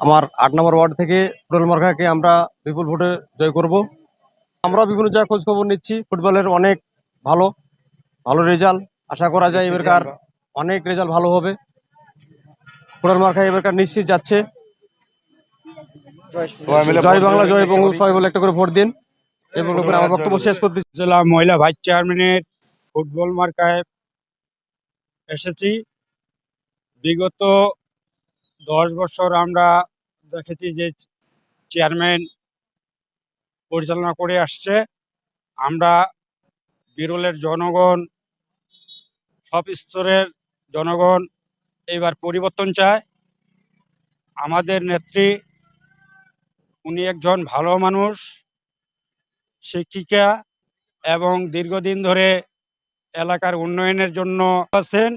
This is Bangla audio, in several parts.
আমার আট নম্বর ওয়ার্ড থেকে ফুটবল মার্কাকে আমরা বিপুল ভোটে জয় করব। আমরা বিভিন্ন জায়গায় খোঁজ খবর নিচ্ছি। ফুটবলের অনেক ভালো ভালো রেজাল্ট আশা করা যায় এবারকার অনেক রেজাল্ট ভালো হবে। ফুটবল মার্কা এবারকার নিশ্চিত যাচ্ছে। জয় বাংলা জয় বঙ্গ সবাই বলে একটা করে ভোট দিন। এবং আমার বক্তব্য শেষ করতে জেলা মহিলা ভাইস চেয়ারম্যানের ফুটবল মার্কায় এসেছি। বিগত দশ বছর আমরা দেখেছি যে চেয়ারম্যান পরিচালনা করে আসছে। আমরা বিরলের জনগণ, সব স্তরের জনগণ এবার পরিবর্তন চায়। আমাদের নেত্রী, উনি একজন ভালো মানুষ, শিক্ষিকা এবং দীর্ঘদিন ধরে এলাকার উন্নয়নের জন্য আছেন।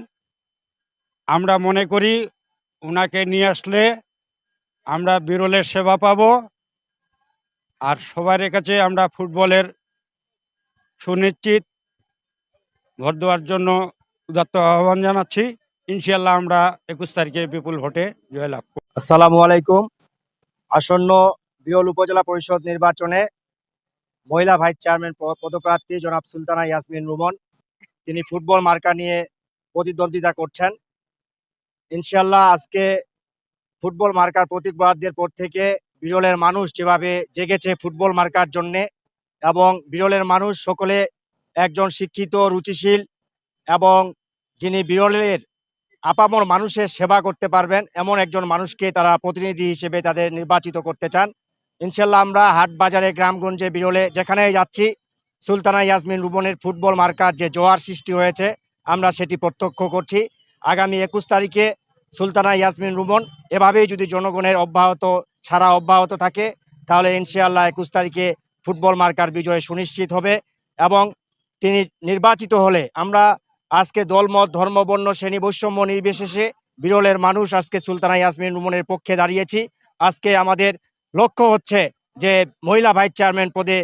আমরা মনে করি ওনাকে নিয়ে আসলে আমরা বিরলের সেবা পাব আর সবার কাছে আমরা ফুটবলের সুনিশ্চিত ভোট দেওয়ার জন্য উদাত্ত আহ্বান জানাচ্ছি। ইনশাল্লাহ আমরা একুশ তারিখে বিপুল ভোটে জয়লাভ করব। আসসালামু আলাইকুম। আসন্ন বিরল উপজেলা পরিষদ নির্বাচনে মহিলা ভাইস চেয়ারম্যান পদপ্রার্থী জনাব সুলতানা ইয়াসমিন রুমন, তিনি ফুটবল মার্কা নিয়ে প্রতিদ্বন্দ্বিতা করছেন। ইনশাল্লাহ আজকে ফুটবল মার্কার প্রতীক বরাদ্দের পর থেকে বিরলের মানুষ যেভাবে জেগেছে ফুটবল মার্কার জন্যে এবং বিরলের মানুষ সকলে একজন শিক্ষিত, রুচিশীল এবং যিনি বিরলের আপামর মানুষের সেবা করতে পারবেন, এমন একজন মানুষকে তারা প্রতিনিধি হিসেবে তাদের নির্বাচিত করতে চান। ইনশাল্লাহ আমরা হাট বাজারে গ্রামগঞ্জে, বিরলে যেখানেই যাচ্ছি, সুলতানা ইয়াসমিন রুবনের ফুটবল মার্কার যে জোয়ার সৃষ্টি হয়েছে, আমরা সেটি প্রত্যক্ষ করছি। আগামী একুশ তারিখে সুলতানা ইয়াসমিন রুমন, এভাবেই যদি জনগণের অব্যাহত, সারা অব্যাহত থাকে, তাহলে ইনশাআল্লাহ একুশ তারিখে ফুটবল মার্কার বিজয় সুনিশ্চিত হবে এবং তিনি নির্বাচিত হলে আমরা আজকে দলমত, ধর্মবর্ণ শ্রেণি বৈষম্য নির্বিশেষে বিরলের মানুষ আজকে সুলতানা ইয়াসমিন রুমনের পক্ষে দাঁড়িয়েছি। আজকে আমাদের লক্ষ্য হচ্ছে যে মহিলা ভাইস চেয়ারম্যান পদে,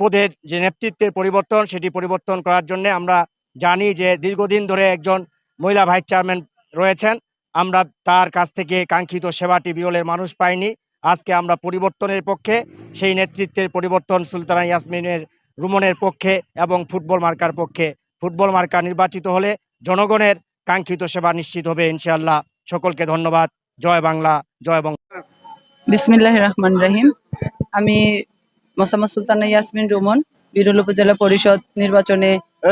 পদের যে নেতৃত্বের পরিবর্তন, সেটি পরিবর্তন করার জন্য আমরা জানি যে দীর্ঘদিন ধরে একজন মহিলা ভাইস চেয়ারম্যান রয়েছেন। আমরা তার কাছ থেকে কাঙ্ক্ষিত সেবাটি বিরলের মানুষ পাইনি। আজকে আমরা পরিবর্তনের পক্ষে সেই নেতৃত্বের পরিবর্তন সুলতানা ইয়াসমিনের রুমনের পক্ষে এবং ফুটবল মার্কার পক্ষে। ফুটবল মার্কা নির্বাচিত হলে জনগণের কাঙ্ক্ষিত সেবা নিশ্চিত হবে ইনশাআল্লাহ। সকলকে ধন্যবাদ। জয় বাংলা জয় বঙ্গ। বিসমিল্লাহ রহমান রহিম। আমি মোসাম্মদ সুলতানা ইয়াসমিন রুমন বিরল উপজেলা পরিষদ নির্বাচনে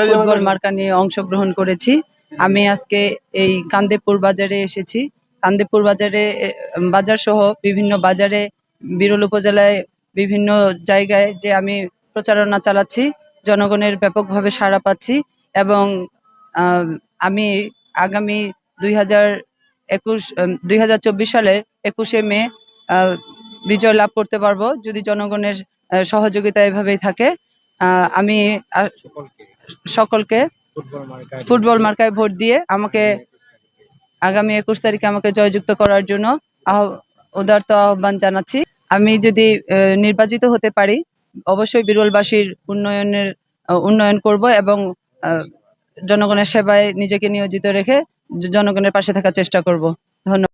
ফুটবল মার্কা নিয়ে অংশগ্রহণ করেছি। আমি আজকে এই কান্দেপুর বাজারে এসেছি। কান্দেপুর বাজারে বাজার সহ বিভিন্ন বাজারে বিরল উপজেলায় বিভিন্ন জায়গায় যে আমি প্রচারণা চালাচ্ছি জনগণের ব্যাপকভাবে সাড়া পাচ্ছি এবং আম, আগামী দুই হাজার একুশ দুই হাজার চব্বিশ সালের একুশে মে বিজয় লাভ করতে পারব যদি জনগণের সহযোগিতা এভাবেই থাকে। আহ, আমি সকলকে ফুটবল মার্কায় ভোট দিয়ে আমাকে আগামী একুশ তারিখে আমাকে জয়যুক্ত করার জন্য উদারত আহ্বান জানাচ্ছি। আমি যদি নির্বাচিত হতে পারি অবশ্যই বিরলবাসীর উন্নয়নের উন্নয়ন করব এবং জনগণের সেবায় নিজেকে নিয়োজিত রেখে জনগণের পাশে থাকার চেষ্টা করব। ধন্যবাদ।